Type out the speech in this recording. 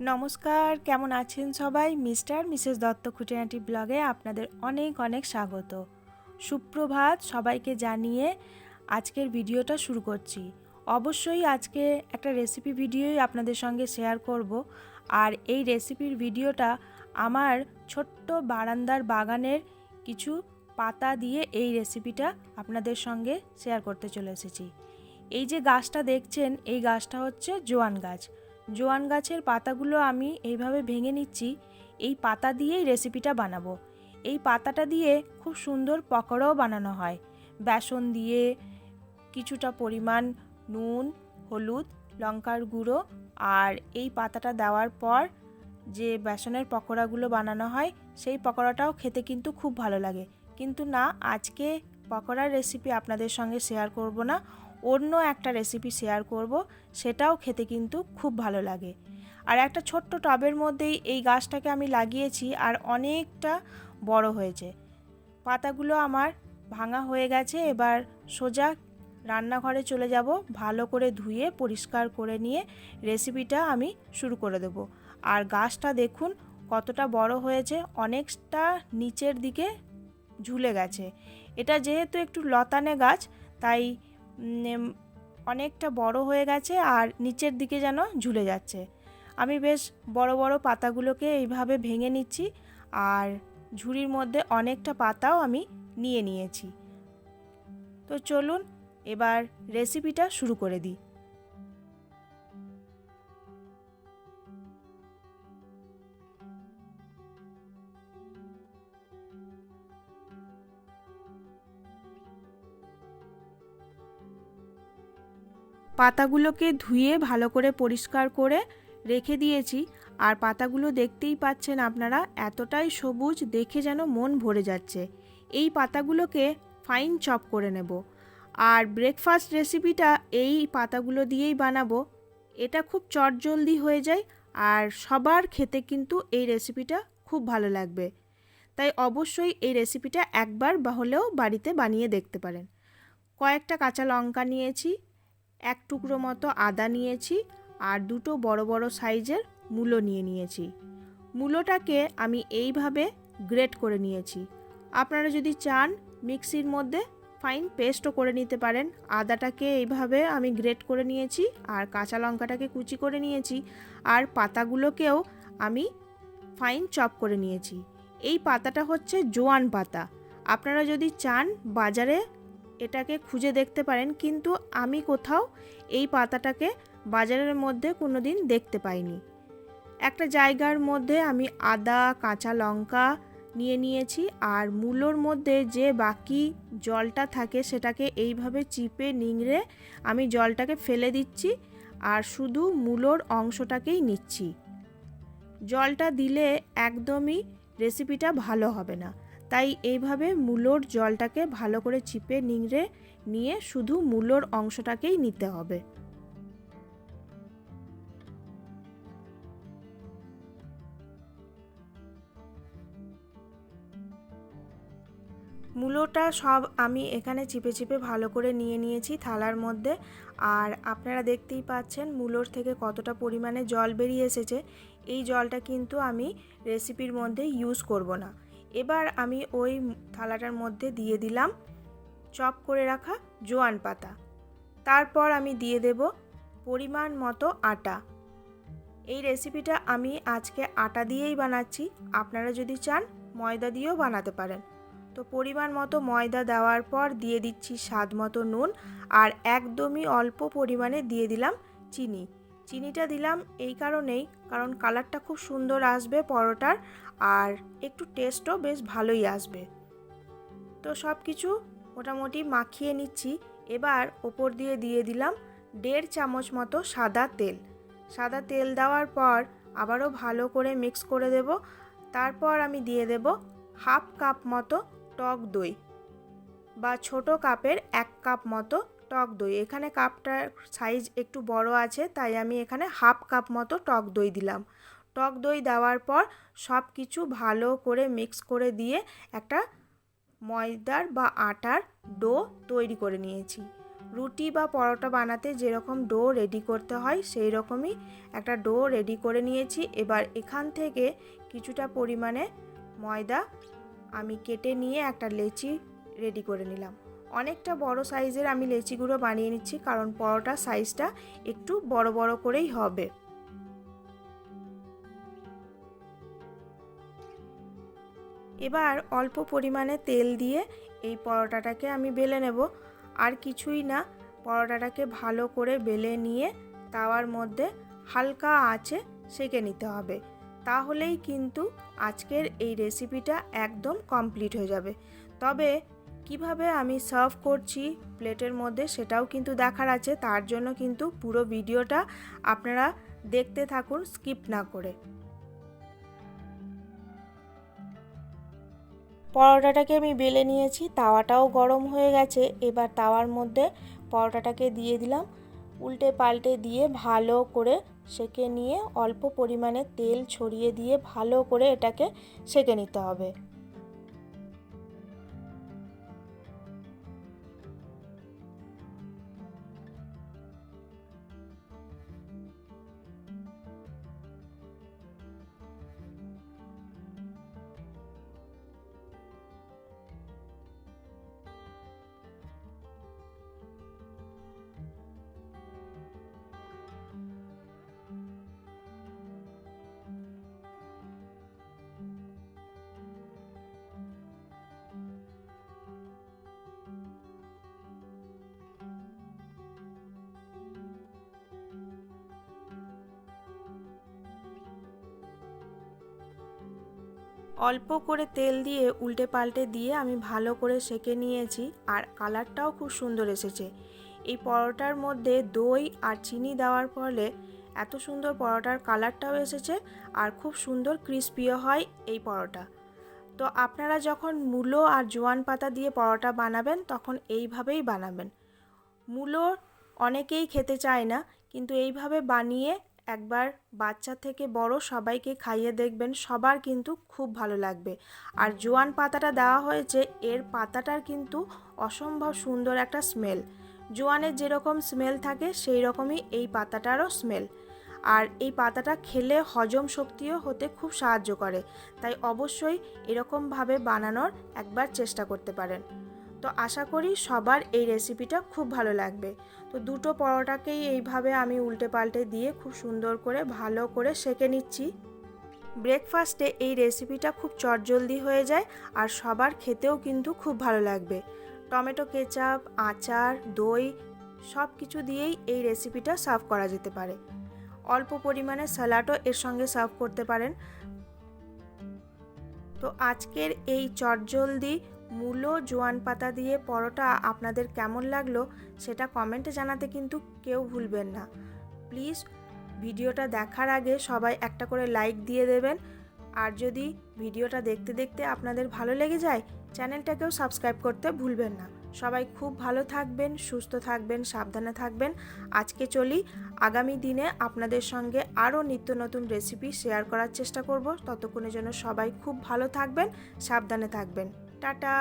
নমস্কার, কেমন আছেন সবাই? মিস্টার, মিসেস দত্ত খুঁটিনাটি ব্লগে আপনাদের অনেক অনেক স্বাগত। সুপ্রভাত, সবাইকে জানিয়ে আজকের ভিডিওটা শুরু করছি। অবশ্যই আজকে একটা রেসিপি ভিডিওই আপনাদের সঙ্গে শেয়ার করব। আর এই রেসিপির ভিডিওটা আমার ছোট্ট বারান্দার বাগানের কিছু পাতা দিয়ে এই রেসিপিটা আপনাদের সঙ্গে শেয়ার করতে চলে এসেছি। এই যে গাছটা দেখছেন, এই গাছটা হচ্ছে জোয়ান গাছ। জোয়ান গাছের পাতাগুলো আমি এইভাবে ভেঙে নিচ্ছি, এই পাতা দিয়েই রেসিপিটা বানাবো। এই পাতাটা দিয়ে খুব সুন্দর পকোড়াও বানানো হয়। বেসন দিয়ে কিছুটা পরিমাণ নুন, হলুদ, লঙ্কার গুঁড়ো আর এই পাতাটা দেওয়ার পর যে বেসনের পকোড়াগুলো বানানো হয়, সেই পকোড়াটাও খেতে কিন্তু খুব ভালো লাগে। কিন্তু না, আজকে পকোড়ার রেসিপি আপনাদের সঙ্গে শেয়ার করব না। অন্য একটা রেসিপি শেয়ার করব, সেটাও খেতে কিন্তু খুব ভালো লাগে। আর একটা ছোট্ট টবের মধ্যেই এই গাছটাকে আমি লাগিয়েছি আর অনেকটা বড় হয়েছে। পাতাগুলো আমার ভাঙা হয়ে গেছে, এবার সোজা রান্নাঘরে চলে যাব, ভালো করে ধুয়ে পরিষ্কার করে নিয়ে রেসিপিটা আমি শুরু করে দেব। আর গাছটা দেখুন কতটা বড় হয়েছে, অনেকটা নিচের দিকে ঝুলে গেছে। এটা যেহেতু একটু লতানে গাছ, তাই অনেকটা বড় হয়ে গেছে আর নিচের দিকে যেন ঝুলে যাচ্ছে। আমি বেশ বড় বড় পাতাগুলোকে এইভাবে ভেঙে নিচ্ছি আর ঝুড়ির মধ্যে অনেকটা পাতাও আমি নিয়ে নিয়েছি। তো চলুন এবার রেসিপিটা শুরু করে দিই। পাতাগুলোকে ধুয়ে ভালো করে পরিষ্কার করে রেখে দিয়েছি। আর পাতাগুলো দেখতেই পাচ্ছেন আপনারা, এতটাই সবুজ দেখে যেন মন ভরে যাচ্ছে। এই পাতাগুলোকে ফাইন চপ করে নেব। আর ব্রেকফাস্ট রেসিপিটা এই পাতাগুলো দিয়েই বানাবো। এটা খুব চটজলদি হয়ে যায় আর সবার খেতে কিন্তু এই রেসিপিটা খুব ভালো লাগবে। তাই অবশ্যই এই রেসিপিটা একবার বা হলেও বাড়িতে বানিয়ে দেখতে পারেন। কয়েকটা কাঁচা লঙ্কা নিয়েছি এক টুকরো মতো আদা নিয়েছি আর দুটো বড় বড় সাইজের মূলো নিয়ে নিয়েছি। মূলোটাকে আমি এইভাবে গ্রেট করে নিয়েছি। আপনারা যদি চান, মিক্সির মধ্যে ফাইন পেস্টও করে নিতে পারেন। আদাটাকে এইভাবে আমি গ্রেট করে নিয়েছি আর কাঁচা লঙ্কাটাকে কুচি করে নিয়েছি আর পাতাগুলোকেও আমি ফাইন চপ করে নিয়েছি। এই পাতাটা হচ্ছে জোয়ান পাতা। আপনারা যদি চান, বাজারে এটাকে খুঁজে দেখতে পারেন, কিন্তু আমি কোথাও এই পাতাটাকে বাজারের মধ্যে কোনো দিন দেখতে পাইনি। একটা জায়গার মধ্যে আমি আদা, কাঁচা লঙ্কা নিয়ে নিয়েছি, আর মূলোর মধ্যে যে বাকি জলটা থাকে সেটাকে এইভাবে চিপে নিংড়ে আমি জলটাকে ফেলে দিচ্ছি, আর শুধু মূলোর অংশটাকেই নিচ্ছি। জলটা দিলে একদমই রেসিপিটা ভালো হবে না। তাই এইভাবে মূলোর জলটাকে ভালো করে চিপে নিংড়ে নিয়ে শুধু মূলোর অংশটাকেই নিতে হবে। মূলোটা সব আমি এখানে চিপে চিপে ভালো করে নিয়ে নিয়েছি থালার মধ্যে। আর আপনারা দেখতেই পাচ্ছেন মূলোর থেকে কতটা পরিমাণে জল বেরিয়ে এসেছে। এই জলটা কিন্তু আমি রেসিপির মধ্যে ইউজ করব না। এবার আমি ওই থালাটার মধ্যে দিয়ে দিলাম চপ করে রাখা জোয়ান পাতা। তারপর আমি দিয়ে দেব পরিমাণ মতো আটা। এই রেসিপিটা আমি আজকে আটা দিয়েই বানাচ্ছি। আপনারা যদি চান, ময়দা দিয়েও বানাতে পারেন। তো পরিমাণ মতো ময়দা দেওয়ার পর দিয়ে দিচ্ছি স্বাদ মতো নুন আর একদমই অল্প পরিমাণে দিয়ে দিলাম চিনি। চিনিটা দিলাম এই কারণেই, কারণ কালারটা খুব সুন্দর আসবে পরোটার আর একটু টেস্টও বেশ ভালোই আসবে। তো সব কিছু মোটামুটি মাখিয়ে নিচ্ছি। এবার ওপর দিয়ে দিয়ে দিলাম দেড় চামচ মতো সাদা তেল। সাদা তেল দেওয়ার পর আবারও ভালো করে মিক্স করে দেব। তারপর আমি দিয়ে দেব হাফ কাপ মতো টক দই বা ছোট কাপের এক কাপ মতো টক দই। এখানে কাপটার সাইজ একটু বড় আছে, তাই আমি এখানে হাফ কাপ মতো টক দই দিলাম। টক দই দেওয়ার পর সব কিছু ভালো করে মিক্স করে দিয়ে একটা ময়দার বা আটার ডো তৈরি করে নিয়েছি। রুটি বা পরোটা বানাতে যেরকম ডো রেডি করতে হয় সেই রকমই একটা ডো রেডি করে নিয়েছি। এবার এখান থেকে কিছুটা পরিমাণে ময়দা আমি কেটে নিয়ে একটা লেচি রেডি করে নিলাম। অনেকটা বড় সাইজের আমি লেচিগুলো বানিয়ে নিচ্ছি, কারণ পরোটার সাইজটা একটু বড় বড় করেই হবে। এবার অল্প পরিমাণে তেল দিয়ে এই পরোটাটাকে আমি বেলে নেব। আর কিছুই না, পরোটাটাকে ভালো করে বেলে নিয়ে তাওয়ার মধ্যে হালকা আঁচে সেঁকে নিতে হবে। তাহলেই কিন্তু আজকের এই রেসিপিটা একদম কমপ্লিট হয়ে যাবে। তবে কীভাবে আমি সার্ভ করছি প্লেটের মধ্যে সেটাও কিন্তু দেখার আছে। তার জন্য কিন্তু পুরো ভিডিওটা আপনারা দেখতে থাকুন, স্কিপ না করে। পরোটাটাকে আমি বেলে নিয়েছি, তাওয়াটাও গরম হয়ে গেছে। এবার তাওয়ার মধ্যে পরোটাটাকে দিয়ে দিলাম। উল্টে পাল্টে দিয়ে ভালো করে সেকে নিয়ে অল্প পরিমাণে তেল ছড়িয়ে দিয়ে ভালো করে এটাকে সেকে নিতে হবে। অল্প করে তেল দিয়ে উল্টে পাল্টে দিয়ে আমি ভালো করে সেকে নিয়েছি আর কালারটাও খুব সুন্দর এসেছে। এই পরোটার মধ্যে দই আর চিনি দেওয়ার ফলে এত সুন্দর পরোটার কালারটাও এসেছে আর খুব সুন্দর ক্রিস্পিও হয় এই পরোটা। তো আপনারা যখন মূলো আর জোয়ান পাতা দিয়ে পরোটা বানাবেন তখন এইভাবেই বানাবেন। মূলো অনেকেই খেতে চায় না, কিন্তু এইভাবে বানিয়ে একবার বাচ্চা থেকে বড় সবাইকে খাইয়ে দেখবেন, সবার কিন্তু খুব ভালো লাগবে। আর জোয়ান পাতাটা দেওয়া হয়েছে, এর পাতাটার কিন্তু অসম্ভব সুন্দর একটা স্মেল জোয়ানের যেরকম স্মেল থাকে সেই রকমই এই পাতাটারও স্মেল আর এই পাতাটা খেলে হজম শক্তিও হতে খুব সাহায্য করে। তাই অবশ্যই এরকমভাবে বানানোর একবার চেষ্টা করতে পারেন। তো আশা করি সবার এই রেসিপিটা খুব ভালো লাগবে। তো দুটো পরোটাকেই এইভাবে আমি উল্টে পাল্টে দিয়ে খুব সুন্দর করে, ভালো করে সেকে নিচ্ছি। ব্রেকফাস্টে এই রেসিপিটা খুব চটজলদি হয়ে যায় আর সবার খেতেও কিন্তু খুব ভালো লাগবে। টমেটো কেচাপ, আচার, দই সব কিছু দিয়েই এই রেসিপিটা সার্ভ করা যেতে পারে। অল্প পরিমাণে স্যালাডও এর সঙ্গে সার্ভ করতে পারেন। তো আজকের এই চটজলদি মূলো জোয়ান পাতা দিয়ে পরোটা আপনাদের কেমন লাগল সেটা কমেন্টে জানাতে কিন্তু কেউ ভুলবেন না। প্লিজ, ভিডিওটা দেখার আগে সবাই একটা করে লাইক দিয়ে দেবেন। আর যদি ভিডিওটা দেখতে দেখতে আপনাদের ভালো লেগে যায়, চ্যানেলটাকেও সাবস্ক্রাইব করতে ভুলবেন না। সবাই খুব ভালো থাকবেন, সুস্থ থাকবেন, সাবধানে থাকবেন। আজকে চলি, আগামী দিনে আপনাদের সঙ্গে আরও নিত্য নতুন রেসিপি শেয়ার করার চেষ্টা করব। ততক্ষণের জন্য সবাই খুব ভালো থাকবেন, সাবধানে থাকবেন। টাটা।